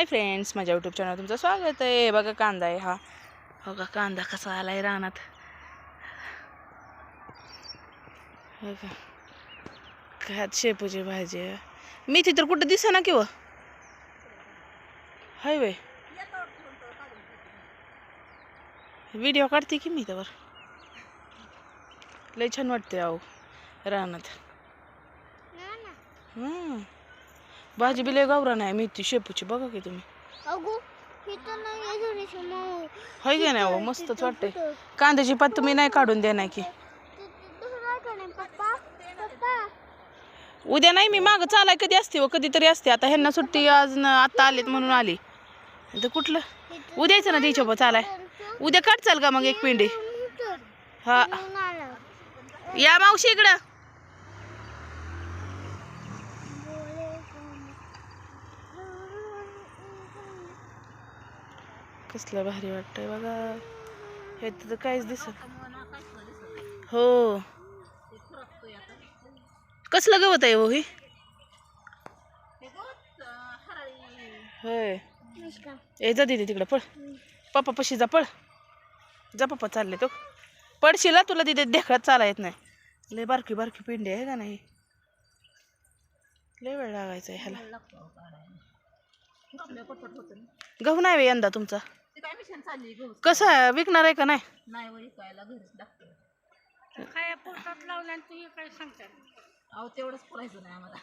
हाय friends माझ्या YouTube channel तुमचं स्वागत आहे. बघा कांदा आहे हा. का कांदा कसा आलाय रानात. हो का काय शेपूची भाजी आहे. मेथी तर कुठं दिसा ना किंवा हाय वे व्हिडिओ काढते की मी त्यावर? लय छान वाटते अहो रानात. हम्म. भाजी बी लय गावरान आहे मेथी शेपूची बघा की तुम्ही. अगो इथं नाही आहे थोडीशी मऊ. हाय की नाही अहो मस्तच वाटतंय. कांद्याची पात तुम्ही नाही काढून देणार की. ते- ते तसं नाही का नाही, पप्पा? पप्पा? उद्या नाही मी मागं चालाय कधी असते व कधीतरी असते. आता ह्यांना सुट्टी आज न आता आलीत म्हणून आली. तर कुठलं? उद्याच ना बा चालाय. उद्या काढ चाल का मग एक पिंडी. हा. या मावशी इकडं. कसलं भारी वाटतंय. बघा हे तर काहीच दिसत हो. कसलं गवत आहे हो ही? होय. ए जा दिदी तिकडं पळ. पप्पा पशी जा पळ. जा पप्पा चालले तो. पडशील हा, तुला तिथे देखत चाला येत नाही. लय बारकी बारकी पिंडी आहे का नाही लय वेळ लागायचा आहे ह्याला गहू नाही यंदा तुमचा? कसं आहे? विकणार आहे का नाही? काय पोटात लावलं आणि तू काय सांगता अहो तेवढंच पुरायचं नाही आम्हाला.